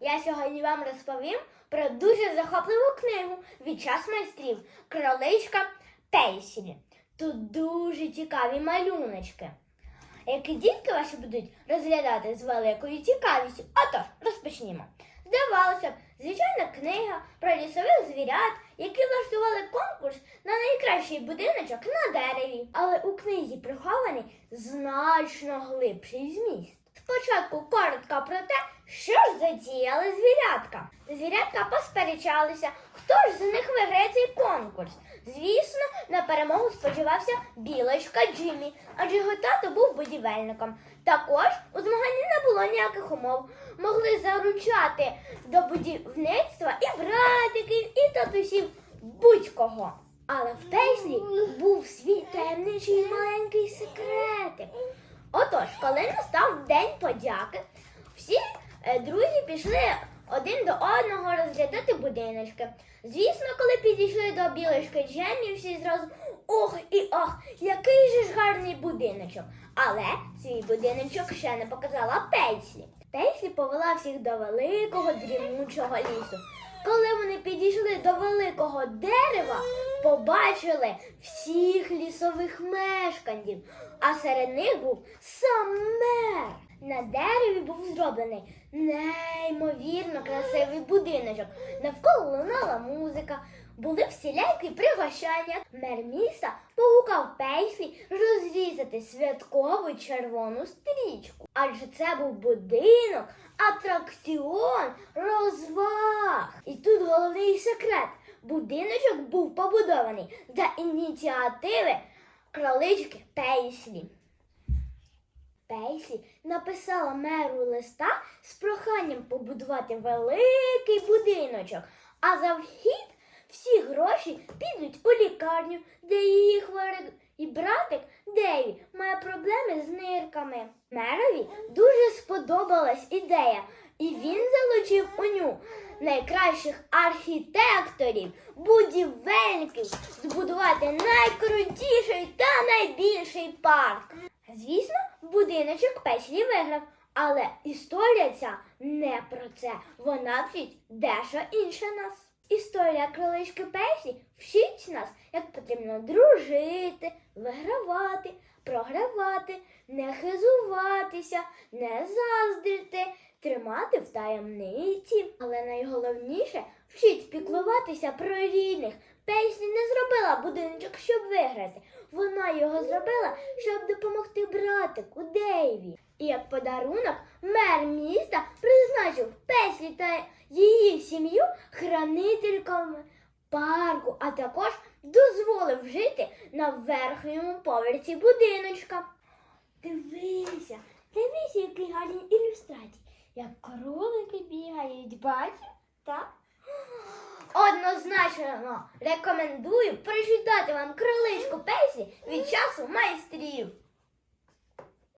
Я сьогодні вам розповім про дуже захопливу книгу від час майстрів Кроличка Пейсілі. Тут дуже цікаві малюночки, які дітки ваші будуть розглядати з великою цікавістю. Отож, розпочнімо. Здавалося б, звичайна книга про лісових звірят, які влаштували конкурс на найкращий будиночок на дереві. Але у книзі прихований значно глибший зміст. Спочатку коротко про те, що ж затіяли звірятка. Звірятка посперечалися, хто ж з них виграє цей конкурс. Звісно, на перемогу сподівався білочка Джиммі, адже його тато був будівельником. Також у змаганні не було ніяких умов. Могли заручати до будівництва і братиків, і татусів будь-кого. Але в Пейслі був свій таємничий маленький секретик. Отож, коли настав день подяки, всі е, друзі пішли один до одного розглядати будиночки. Звісно, коли підійшли до білочки Джемі, всі зразу ох і ох, який же ж гарний будиночок. Але свій будиночок ще не показала Пейслі. Пейслі повела всіх до великого дрімучого лісу. Коли вони підійшли до великого дерева, побачили всіх лісових мешканців, а серед них був сам мер. На дереві був зроблений неймовірно красивий будиночок. Навколо лунала музика, були всілякі пригощання. Мер міста погукав Пейслі розрізати святкову червону стрічку. Адже це був будинок, атракціон, розваг. І тут головний секрет. Будиночок був побудований за ініціативи кролички Пейслі. Пейслі написала меру листа з проханням побудувати великий будиночок, а за вхід всі гроші підуть у лікарню, де її хворий і братик Деві має проблеми з нирками. Мерові дуже сподобалась ідея, і він залучив у ню найкращих архітекторів, будівельників збудувати найкрутіший та найбільший парк. Звісно, будиночок Песлі виграв, але історія ця не про це. Вона вчить дещо інше нас. Історія крилички песні вчить нас, як потрібно дружити, вигравати, програвати, не хизуватися, не заздрити, тримати в таємниці. Але найголовніше вчить піклуватися про рідних. Пейслі не зробила будиночок, щоб виграти. Вона його зробила, щоб допомогти братику Дейві. І як подарунок мер міста призначив Песлі та її сім'ю хранительками парку, а також дозволив жити на верхньому поверсі будиночка. Дивися, дивися, які гарні ілюстрації. Як кролики бігають, бачиш? Так? Однозначно рекомендую прочитати вам криличку Песі від часу майстрів.